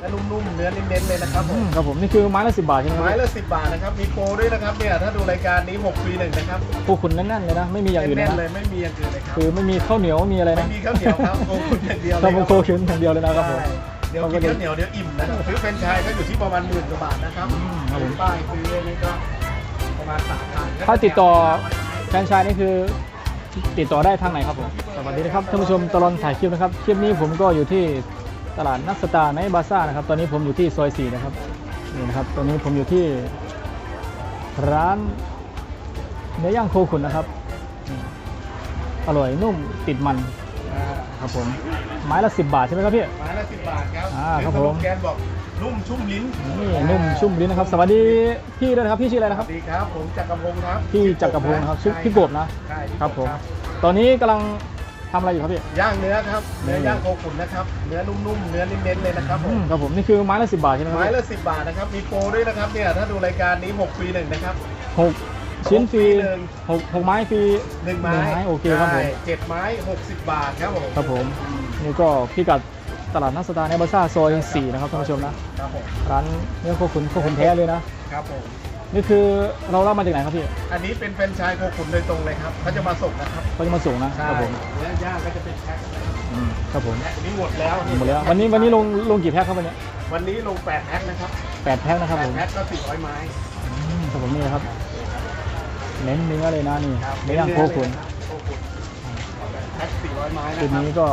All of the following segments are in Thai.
และนุ่มๆเนื้อเน้นๆเลยนะครับผอืมมครับผมนี่คือไม้ละสิบบาทใช่ไหมคไม้รับละสิบบาทนะครับมีโปรด้วยนะครับเนี่ยถ้าดูรายการนี้6ฟรีหนึ่งนะครับพวกคุณแน่นๆเลยนะไม่มีอย่างอื่นแน่นะนๆเลยไม่มีอย่างอื่นเลยครับคือไม่มีข้าวเหนียวไม่มีอะไรไม่นะมีข้าวเหนียวครับโคขุนอย่างเดียวเลยทำเป็นโคเข็นอย่างเดียวเลยนะครับผมใช่เดี๋ยวกินข้าวเหนียวเดี๋ยวอิ่มนะครับซื้อแฟรนไชส์ก็อยู่ที่ประมาณหมื่นกว่าบาทนะครับอืมครับผมป้ายซื้ออันนี้ก็ประมาณสามพันถ้าติดต่อแฟรนไชส์นี่คือติดต่อได้ทางไหนครับผมสวัสดีนะครับท่านผู้ชมตลอดถ่ายคลิปนะครับคลิปนี้ผมก็อยู่ที่ ตลาดนักสตาร์ในบาซ่านะครับ ตอนนี้ผมอยู่ที่ซอยสี่นะครับ นี่นะครับ ตอนนี้ผมอยู่ที่ร้านเนื้อย่างโคขุนนะครับนี่อร่อยนุ่มติดมันอ่าครับผม ไม้ละสิบบาทใช่ไหมครับพี่ ไม้ละสิบบาทครับอ่าครับหอผมสโลแกนบอกนุ่มชุ่มลิ้นนี่นุ่มชุ่มลิ้นนะครับ สวัสดีพี่ด้วยนะครับ พี่ชื่ออะไรสนะควัรับสดีครับ ผมจักรพงศ์ครับ พี่จักรพงศ์นะครับ ชื่อใพี่กบนะ ใช่พี่ครับผมครับตอนนี้กำลัง ทำอะไรอยู่ครับพี่ย่างเนื้อครับเนื้นี่อย่างโคขุนนะครับ เนื้อนุ่มๆเนื้อเน้นๆเลยนะครับผอืมมครับผมนี่คือไม้ละสิบบาทใช่ไหมครับไม้ละสิบบาทนะครับมีโปรด้วยนะครับเนี่ยถ้าดูรายการนี้6ฟรีหนึ่งนะครับหกชิ้นฟรีหนึ่งหกหกไม้ฟรีหนึ่งไม้โอเคครับผมใช่เจ็ดไม้60บาทครับผมครับผมนี่ก็พิกัดตลาดนักสตาร์ในบาซ่าซอยสี่นะครับท่านผู้ชมนะครับผมร้านเนื้อโคขุนโคขุนแท้เลยนะครับผม นี่คือเรารับมาจากไหนครับพี่อันนี้เป็นแฟรนไชส์โคขุนโดยตรงเลยครับเขาจะมาส่งนะครับเขาจะมาส่งนะใช่ครับผมเนื้อย่างก็จะเป็นแพ็คนะครับอืมครับผมแพ็คนี้หมดแล้วหมดแล้ววันนี้วันนี้ลงลงกี่แพ็คครับวันนี้วันนี้ลง8แพ็คนะครับแปดแพ็คนะครับแปผดมแพ็คก็400ไม้อืมครับผมนี่นะครับเน้นเนื้อเลยนะนี่ครับเนื้อย่างโคขุนโคขุนแพ็ค400ไม้นะคืนครับนี้ก็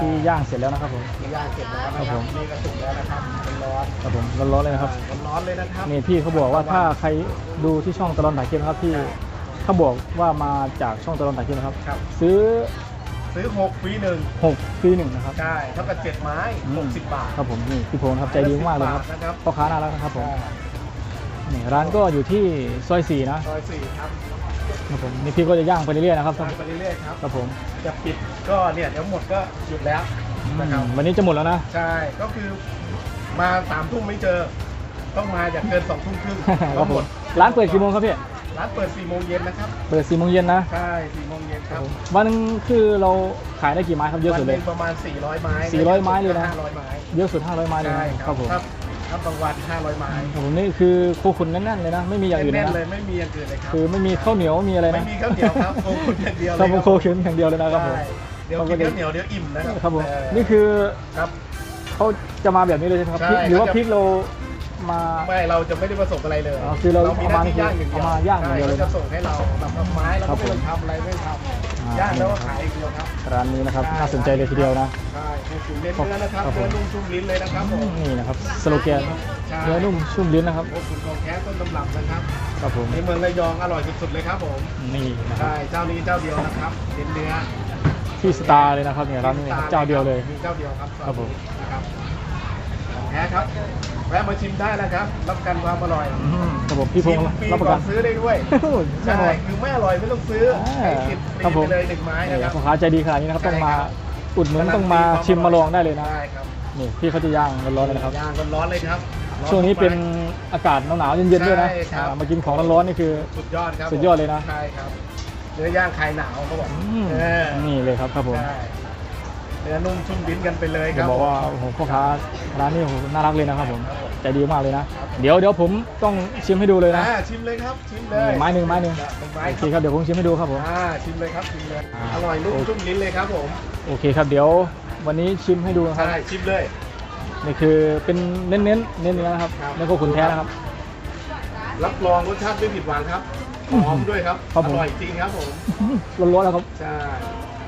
ที่ย่างเสร็จแล้วนะครับผมมีย่างเสร็จแล้วนะคครัรับบผมนี่ก็สุกแล้วนะครับเป็นร้อนครับผมร้อนๆเลยนะครับอ่าร้อนๆเลยนะครับนี่พี่เขาบอกว่าถ้าใครดูที่ช่องตลอดถ่ายคลิปนะครับที่เขาบอกว่ามาจากช่องตลอดถ่ายคลิปนะครับครับ ซื้อซื้อ6ฟรีหนึ่ง6ฟรีหนึ่งนะครับใช่เท่ากับ7ไม้อืม60 บาทครับผมนี่พี่พงศ์ครับใจดีมากเลยครับ10นะครับพ่อค้าน่ารักนะครับผมใช่นี่ร้านก็อยู่ที่ซอยสี่นะซอยสี่ครับ ครับผมนี่พี่ก็จะย่างไปเรื่อยๆนะครับทางไปเรื่อยๆครับครับผมจะปิดก็เนี่ยเดี๋ยวหมดก็หยุดแล้วนะครับอืมวันนี้จะหมดแล้วนะ ใช่ก็คือมาสามทุ่มไม่เจอ ต้องมาอย่าเกินสองทุ่มครึ่งคก็รับหผมมดร้านเปิดกี่โมงครับพี่ร้านเปิดสี่โมงเย็นนะครับ เปิดสี่โมงเย็นนะ ใช่สี่โมงเย็นครับ วันหนึงคือเราขายได้กี่ไม้ครับเยอะวัสุดหเลนึ่ยงประมาณ 400 ไม้ 400 ไม้เลยนะ500ไม้ เยอะสุด 500 ไม้เลยใช่นะคครัรับบผม ครับครับบางวัน500 ไม้ครับผมนี่คือโคขุนแน่นๆเลยนะ ไม่มีอย่างอื่นเลยแน่นนะๆเลยไม่มีอย่างอื่นเลยครับคือไม่มีข้าวเหนียวมีอะไรไม่นะมีข้าวเหนียวครับโคขุนอย่างเดียวเลยทำเป็นโคเข็นอย่างเดียวเลยนะครับผม ใช่เดี๋ยวกินข้าวเหนียวเดี๋ยวอิ่มนะครับครับผมเออนี่คือครับ เขาจะมาแบบนี้เลยใช่ไหมครับใช่พริกหรือว่าเขาจะพริกเรามา ไม่เราจะไม่ได้ผสมอะไรเลยอ๋อคือเรามีหน้าที่ย่างอย่างเดียวเอามาย่างอย่างเดียวเลยใช่ขจะส่งให้เราแบบไม้เราครัก็บไม่ผมต้องทำอะไรไม่ทอ่าำ ย่างแล้วก็ขายอีกเดียวครับ ร้านนี้นะครับน่าสนใจเลยทีเดียวนะ ใช่ให้คุณเล่นเนื้อนะครับครับผมเนื้อนุ่มชุ่มลิ้นเลยนะครับผมนี่นะครับสโลแกนใช่เนื้อนุ่มชุ่มลิ้นนะครับโอ้คุณทองแท้ต้นตำรับนะครับครับผมในเมืองระยองอร่อยสุดๆเลยครับผมนี่นะครับใช่เจ้านี้เจ้าเดียวนะครับเน้นเนื้อที่สตาร์เลยนะครับเนี่ยร้านนี้เจ้าเดียวเลยมีเจ้าเดียวครับครับผม นะครับของแท้ครับ แวะมาชิมได้นะครับ รับประกันความอร่อยอืมครับผมพี่พงศ์ชิมฟรีรับประก่กัอนนซื้อได้ด้วยแน่ใช่นอน คือไม่อร่อยไม่ต้องซื้ออ่าให้ติดฟครับผรีมไปเลยหนึ่งไม้นี่นะครับพ่อค้าใจดีขนาดนี้นะครับต้องมาใช่ครับ อุดหนุนต้องมาชิมมาลองได้เลยนะได้ครับนี่พี่เขาจะย่างร้อนๆเลยนะครับ ย่างร้อนๆเลยครับร้อ ช่วงนี้เป็นทุกไม้อากาศหนาวๆเย็นๆด้วยนะใช่ครับ อ่ามากินของร้อนๆนี่คือ สุดยอดครับสุดยอดเลยนะ ใช่ครับเนื้อย่างคลายหนาวเขาบอกอืมเออนี่เลยครับครับผม ใช่ เนื้อนุ่มชุ่มลิ้นกันไปเลยคจะรับบอกว่าโอ้โหพ่อค้าร้านนี้โอ้โหน่ารักเลยนะครับผมใจดีมากเลยนะ เดี๋ยวเดี๋ยวผมต้องชิมให้ดูเลยนะ อ่าชิมเลยครับชิมเลยนี่ไม้หนึ่งไม้หนึ่งเป็นไม้โอคเครับครับเดี๋ยวผมชิมให้ดูครับผม อ่าชิมเลยครับชิมเลยอ่า อร่อยนุ่มชุ่มลิ้นเลยครับผมโอเคครับเดี๋ยววันนี้ชิมให้ดูนะครับใช่ชิมเลย นี่คือเป็นเน้นๆเน้นเนื้อนะครับครับเนื้อโคขุนแท้นะครับ รับรองรสชาติไม่ผิดหวังครับหอมด้วยครับครับอผม ร่อยจริงครับผมร้อนๆแล้วครับใช่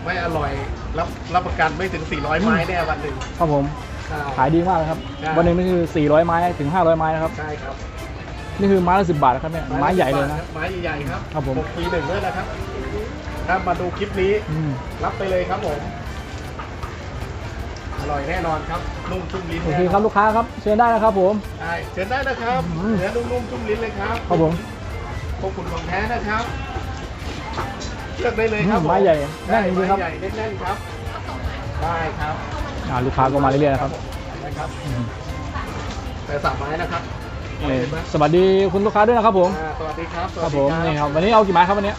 ไม่อร่อย รับรับประกันไม่ถึง 400 ไม้แน่วันหนึ่งครับผมใช่ขายดีมากเลยครับ ใช่ วันหนึงนี่คือ 400 ไม้ถึง 500 ไม้นะครับ ใช่ครับนี่คือไม้ละ10บาทนะครับเนี่ยไม้ใหญ่เลยนะ ไม้ใหญ่ๆครับครับผม หกปีหนึ่งด้วยนะครับถ้ามาดูคลิปนี้อืมรับไปเลยครับผมอร่อยแน่นอนครับนุ่มชุ่มลิ้นโอเคครับลูกค้าครับ เชิญได้นะครับผม ใช่เชิญได้นะครับอืม เนื้อนุ่มๆชุ่มลิ้นเลยครับ ครับผม พวกคุณของแท้นะครับ เลือกได้เลยครับอืมไม้ใหญ่แน่นจริงๆครับ ไม้ใหญ่แน่นๆครับ ได้ครับอ่าลูกค้าก็มาเรื่อยๆนะครับนะครับอืมแต่สามไม้นะครับนี่เห็นไหมสวัสดีคุณลูกค้าด้วยนะครับผม อ่าสวัสดีครับสควัรัสบดีผมนี่ครับวันนี้เอากี่ไม้ครับวันนี้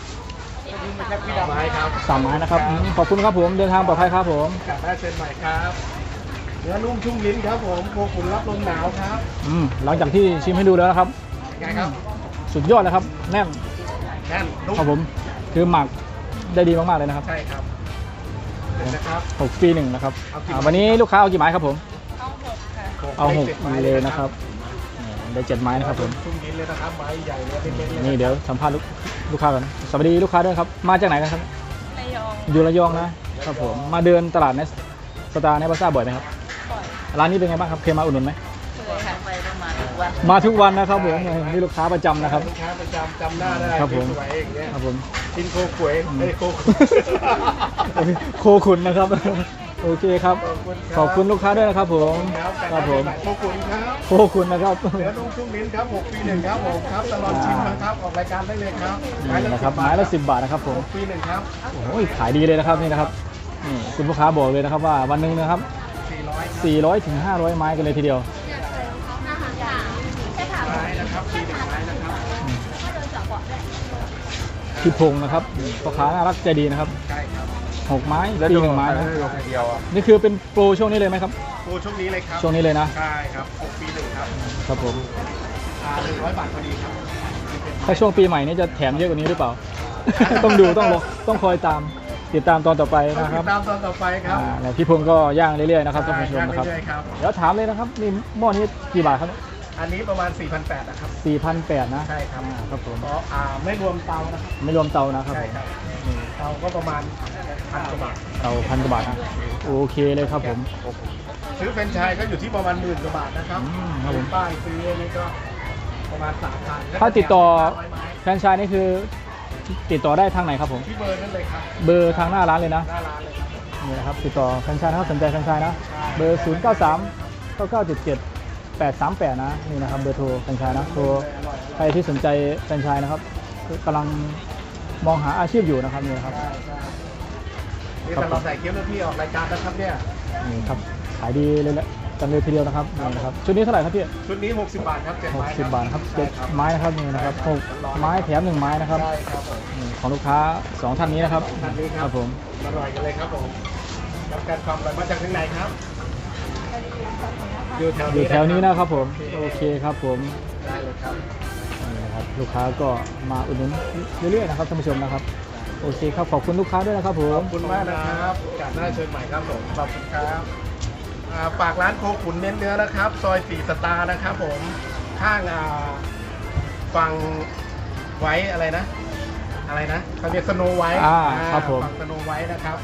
สามไม้ครับสามไม้นะครับอืมขอบคุณครับผมเดินทางปลอดภัยครับผมกลับได้เชิญใหม่ครับนื้อนุ่มชุ่มลิ้นครับผมโคขุนรับลมหนาวครับอืมหลังจากที่ชิมให้ดูแล้วนะครับ ไงครับสุดยอดเลยครับ แน่นแน่นนุ่มครับผม คือหมัก ได้ดีมากๆเลยนะครับใช่ครับเห็นนะครับ หกปีหนึ่งนะครับเอากี่อ่าไม้วันนี้ลูกค้าเอากี่ไม้ครับผม เอาหกค่ะ เอาหกจ็ดไม้เลยนะครับนี่ได้เจ็ดไม้นะครับผมชุ่มลิ้นเลยนะครับไม้ใหญ่เลยเน้นๆเลยนี่เดี๋ยวสัมภาษณ์ลูกลูกค้าก่อนสวัสดีลูกค้าด้วยครับ มาจากไหนกันครับ ระยองอยู่ระยองนะครับผม มาเดินตลาดในสตาร์ในบาซ่าบ่อยไหมครับ ปล่อยร้านนี้เป็นไงบ้างครับ เคยมาอุดหนุนไหม วันมาทุกวันนะครับผมนี่ลูกค้าประจำนะครับ ลูกค้าประจำจำหน้าได้ครับผม สวยๆอย่างเงี้ยครับผมกินโคขวยเอ้ยโคขุนโคคุณนะครับ โอเคครับ ขอบคุณลูกค้าด้วยนะครับผมครับครับผมโคขุนครับโคคุณนะครับเนื้อนุ่มชุ่มลิ้นครับ6ปีหนึ่งครับผมครับตลอดชิมนะครับออกรายการได้เลยครับนี่นะครับไม้ละสิบบาทนะครับผม6ปีหนึ่งครับโอ้ยขายดีเลยนะครับนี่นะครับนี่คุณลูกค้าบอกเลยนะครับว่าวันหนึ่งนะครับ400 400ถึง500 ไม้กันเลยทีเดียว พี่พงศ์นะครับพ่อค้าน่ารักใจดีนะครับใช่ครับหกไม้ปีหนึ่งไม้นะเดียวอะนี่คือเป็นโปรช่วงนี้เลยไหมครับโปรช่วงนี้เลยครับช่วงนี้เลยนะใช่ครับ6ปีหนึ่งครับครับผมอ่า100บาทพอดีครับถ้าช่วงปีใหม่นี่จะแถมเยอะกว่านี้หรือเปล่า ต้องดูต้องรอต้องคอยตามติดตามตอนต่อไปต้องนะคติรับดตามตอนต่อไปครับอ่าแล้วพี่พงศ์ก็ย่างเรื่อยๆนะครับท่านผู้ชมย่างนะครับเรื่อยๆครับเดี๋ยวถามเลยนะครับนี่หม้อนี้กี่บาทครับ อันนี้ประมาณ 4,800นะครับ 4,800นะใช่ครับ อ่าครับผมเพราะอ่าไม่รวมเตานะครับ ไม่รวมเตานะครับใช่ครับนี่เตาก็ประมาณพันกว่าบาท เตาพันกว่าบาทนะโอเคเลยครับผม ซื้อแฟรนไชส์ก็อยู่ที่ประมาณหมื่นกว่าบาทนะครับอืมครับผม ป้ายซื้อนี่ก็ประมาณสามพันถ้าติดต่อแฟรนไชส์นี่คือ ติดต่อได้ทางไหนครับผม ที่เบอร์นั่นเลยครับเบอร์ทางหน้าร้านเลยนะหน้าร้านเลยครับ นี่นะครับติดต่อแฟรนไชส์นะครับสนใจแฟรนไชส์นะ เบอร์ 0 9 3 9 9 7 7 8 3 8 นะนี่นะครับเบอร์โทรแฟรนไชส์นะโทรใครที่สนใจแฟรนไชส์นะครับกำลังมองหาอาชีพอยู่นะครับนี่นะครับใช่ใช่นี่ครับสำหรับใส่เกี๊ยวหน้าที่ออกรายการนะครับเนี่ยนี่ครับขายดีเลยแหละกันเลยทีเดียวนะครับนี่นะครับชุดนี้เท่าไหร่ครับพี่ชุดนี้ 60 บาทครับเจ็ดหไม้กสิบบาทนะครับใช่เจ็ดครับไม้นะครับนี่นะครับหกไม้แถมหนึ่งไม้นะครับใช่ครับผมนี่ของลูกค้าสองท่านนี้นะครับท่านนี้ครับครับผมอร่อยกันเลยครับผมรับการความอร่อยมาจากที่ไหนครับ อยู่แถวอยู่นี้แถวนี้นะครับผมโอเคครับผมได้เลยครับนี่นะครับลูกค้าก็มาอุดหนุนเรื่อยๆนะครับท่านผู้ชมนะครับ โอเคครับขอบคุณลูกค้าด้วยนะครับผขม อบคุณมากนะครับโอกาสหน้าเชิญใหม่ครับผมขอบคุณครับอ่าฝากร้านโคขุนเน้นเนื้อนะครับ ซอยสี่สตาร์นะครับผมข้างอ่าฟังไว้อะไรนะ อะไรนะเขาเรียกสโนไว้อ่าครับผม ฝั่งสโนไว้นะครับ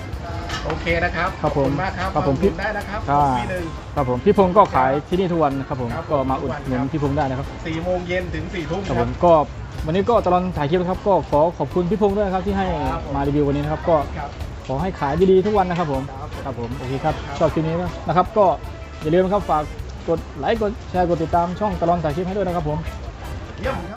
โอเคนะครับครับผมขอบคุณมากครับครับผมขอณได้นะครับอ่าปีหนึ่ง ครับผมพี่พงศ์ก็ขายที่นี่ทุกวันนะครับผมครับก็มาอุดหนุนทุกวันครับพี่พงศ์ได้นะครับสี่โมงเย็นถึงสี่ทุ่มครับคผรับมก็วันนี้ก็ตลอดถ่ายคลิปนะครับ ก็ขอขอบคุณพี่พงศ์ด้วยนะครับที่ให้ครับผม มารีวิววันนี้นะครับ ก็ครับ ขอให้ขายดีๆทุกวันนะครับผมครับครับผมโอเคครับครับ ชอบคลิปนี้นะครับ ก็อย่าลืมนะครับฝากกดไลค์กดแชร์กดติดตามช่องตลอดถ่ายคลิปให้ด้วยนะครับผม เยี่ยมครับ